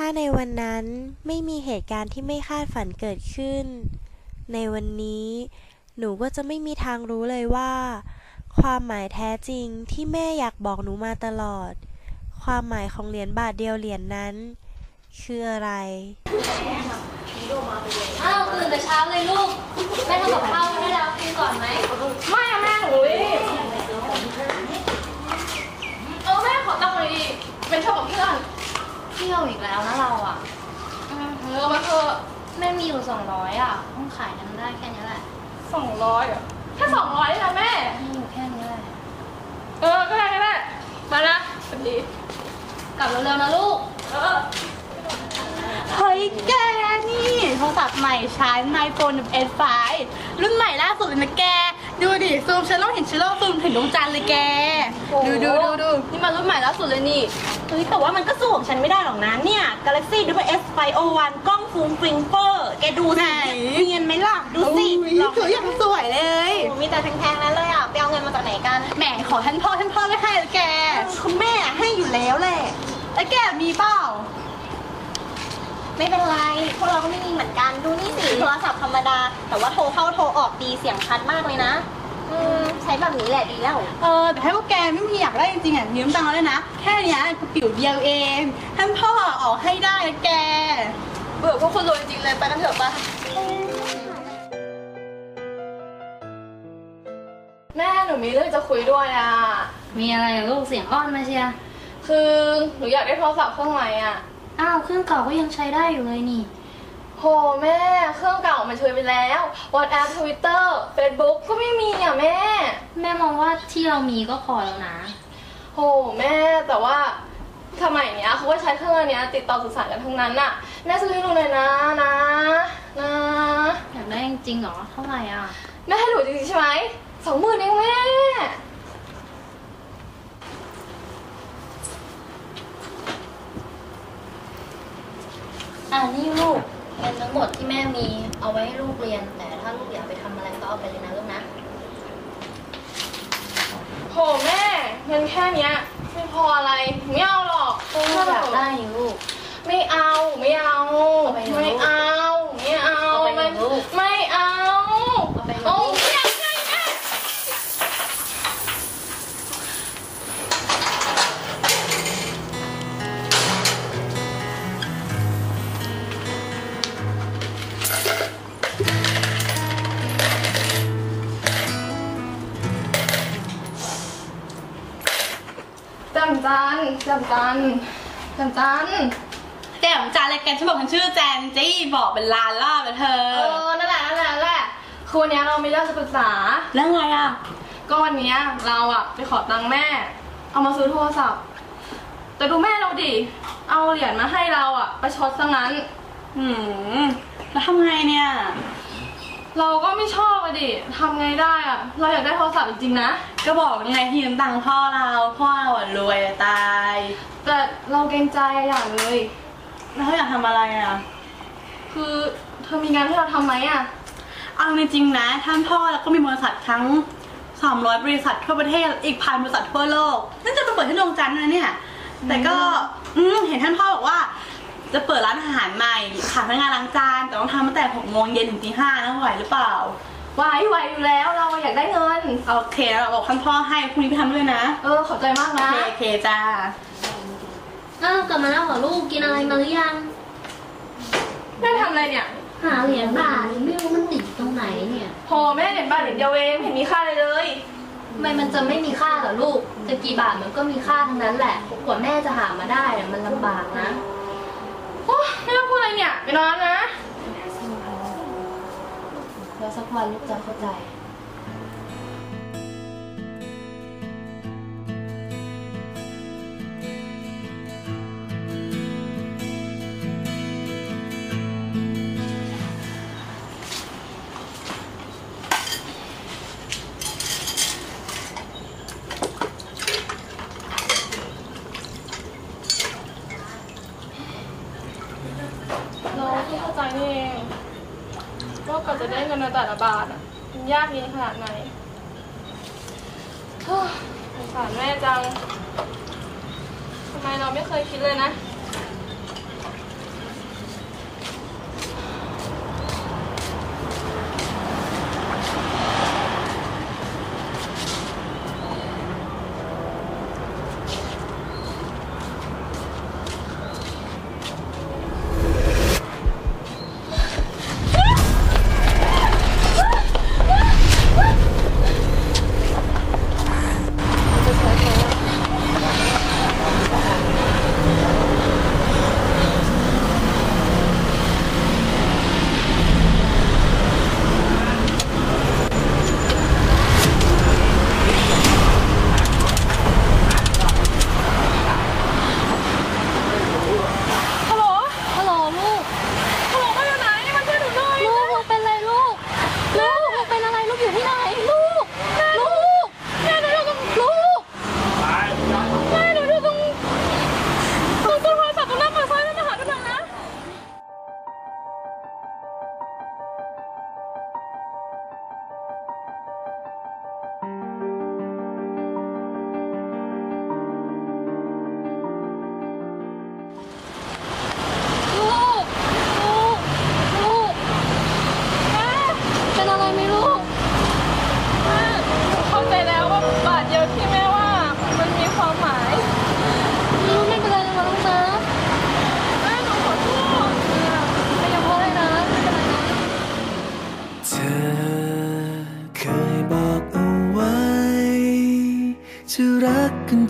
ถ้าในวันนั้นไม่มีเหตุการณ์ที่ไม่คาดฝันเกิดขึ้น ในวันนี้ หนูก็จะไม่มีทางรู้เลยว่า ความหมายแท้จริงที่แม่อยากบอกหนูมาตลอด ความหมายของเหรียญบาทเดียวเหรียญนั้น คืออะไรอ้าวตื่นแต่เช้าเลยลูก แม่ทำกับข้าวให้แล้วกินก่อนไหมไม่อะแม่หนูดิเออแม่ขอตังค์หน่อยดิเป็นชอบกับเพื่อน เที่ยวอีกแล้วนะเราอะเออมาเถอะแม่มีอยู่สองร้อยอะต้องขายนั้นได้แค่นี้แหละสองร้อยอะแค่สองร้อยนะแม่มีอยู่แค่นี้แหละเออก็ได้ก็ได้มานะสวัสดีกลับเร็วๆนะลูกเออเฮ้ยแกนี่โทรศัพท์ใหม่ใช้ไมโครเอสไฟรุ่นใหม่ล่าสุดเลยนะแก ดูดิซูมฉันต้องเห็นฉันต้องซูมถึงดวงจันทร์เลยแกดูดูดูดูนี่มันรุ่นใหม่ล่าสุดเลยนี่ เฮ้ยแต่ว่ามันก็สู้ของฉันไม่ได้หรอกนะเนี่ย Galaxy w s 5 o 1กล้องฟูมฟิงเฟอร์แกดูสิเงินไหมล่ะ ดูสิถืออย่างสวยเลยมีแต่แพงๆนั้นเลยอะ ไปเอาเงินมาจากไหนกันแหมขอท่านพ่อท่านพ่อไม่ให้เลยแก คุณแม่ให้อยู่แล้วแหละ แล้วแกมีเปล่า ไม่เป็นไร พวกเราก็ไม่มีเหมือนกัน ดูนี่สิโทรศัพท์ธรรมดา แต่ว่าโทรเข้าโทรออกดีเสียงชัดมากเลยนะ อืมใช้แบบนี้แหละดีแล้ว เออแต่ถ้าพวกแกไม่มีอยากได้จริงๆอะยืมตังค์เราเลยนะ แค่เนี้ยกระปิ๋วเดียวเองท่านพ่อออกให้ได้นะแก เบื่อพวกคนรวยจริงเลยไปกันเถอะปะแม่หนูมีเรื่องจะคุยด้วยอะ มีอะไรอะลูกเสียงอ้อนมาเชียร์คือหนูอยากได้โทรศัพท์เครื่องใหม่อะ อ้าวเครื่องเก่าก็ยังใช้ได้อยู่เลยนี่ โหแม่เครื่องเก่ามันช่วยไปแล้ว WhatsApp Twitter Facebook ก็ไม่มีอะแม่ แม่มองว่าที่เรามีก็พอแล้วนะ โหแม่แต่ว่าสมัยเนี้ยเขาก็ใช้เครื่องอันเนี้ยติดต่อสื่อสารกันทั้งนั้นน่ะแม่ซื้อให้หนูหน่อยนะนะนะอยากได้จริงๆเหรอเท่าไหร่อะ แม่ให้หนูจริงๆใช่ไหมสองหมื่นเองแม่ อ่านี่ลูกเงินทั้งหมดที่แม่มีเอาไว้ให้ลูกเรียนแต่ถ้าลูกอยากไปทำอะไรก็เอาไปเลยนะลูกนะโหแม่เงินแค่เนี้ยไม่พออะไรไม่เอาหรอกก็ลูกอยากได้นี่ลูก ไม่เอาไม่เอาเอาไปเถอะไม่เอา จำจันจำจันจำจันแกของจานอะไรแกฉันบอกฉันชื่อแจนจี้บอกเป็นลานรอบแล้วเธอ เออ นั่นแหละนั่นแหละนั่นแหละคือวันเนี้ยเรามีเรื่องจะปรึกษาแล้วไงอะ ก็วันเนี้ยเราอะไปขอตังค์แม่ เอามาซื้อโทรศัพท์ แต่ดูแม่เราดิ เอาเหรียญมาให้เราอะประชดซะงั้นอืม แล้วทำไงเนี่ย เราก็ไม่ชอบอะดิทำไงได้อะเราอยากได้โทรศัพท์จริงๆนะ ก็บอกยังไงที่ยืมตังค์พ่อเรา พ่อเราอะรวยจะตาย แต่เราเกรงใจอย่างเลย แล้วเขาอยากทำอะไรอะ คือเธอมีงานให้เราทำไหมอะเอาจริงๆนะท่านพ่อแล้วก็มีบริษัททั้ง300 บริษัททั่วประเทศอีกพันบริษัททั่วโลกนั่นจะไปเปิดที่ดวงจันทร์นะเนี่ย แต่ก็อืมเห็นท่านพ่อบอกว่า จะเปิดร้านอาหารใหม่ขายพนักงานล้างจานแต่ต้องทำตั้งแต่6โมงเย็นถึงตีห้านะไหวหรือเปล่าไหวไหวอยู่แล้วเราอยากได้เงินโอเคเราบอกท่านพ่อให้พรุ่งนี้ไปทำด้วยนะ เออขอบใจมากโอนะเคโอเคจ้าอ้าวกลับมาแล้วเหรอลูกกินอะไรมาหรือยังแม่ทำอะไรเนี่ย หาเหรียญบาทไม่รู้มันติดตรงไหนเนี่ยโหแม่เหรียญบาทเหรียญเดียวเองไม่เห็นมีค่าเลยเลยทำไมมันจะไม่มีค่าเหรอลูก จะกี่บาทมันก็มีค่าทั้งนั้นแหละกว่าแม่จะหามาได้เนี่ยมันลำบากนะโอ้ไม่ต้ อะไรเนี่ย ไปนอนนะแล้วสักวันลูกจะเข้าใจ เราเพิ่งเข้าใจนี่เองว่ากว่อจะได้เงินในแต่ละบาทอะมันยากเย็นขนาดไหนเฮ้ยสงสารแม่จังทำไมเราไม่เคยคิดเลยนะ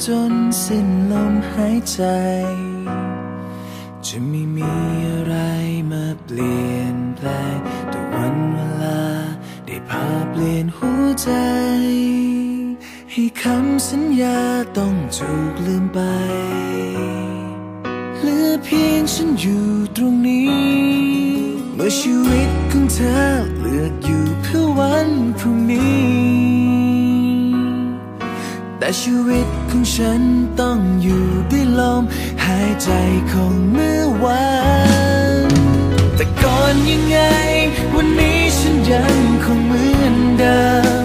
จนสิ้นลมหายใจ จะไม่มีอะไรมาเปลี่ยนแปลงแต่วันเวลาได้พาเปลี่ยนหัวใจ ให้คำสัญญาต้องถูกลืมไปเหลือเพียงฉันอยู่ตรงนี้ เมื่อชีวิตของเธอเลือกอยู่เพื่อวันพรุ่งนี้ แต่ชีวิตของฉันต้องอยู่ด้วยลมหายใจของเมื่อวานแต่ก่อนยังไง วันนี้ฉันยังคงเหมือนเดิม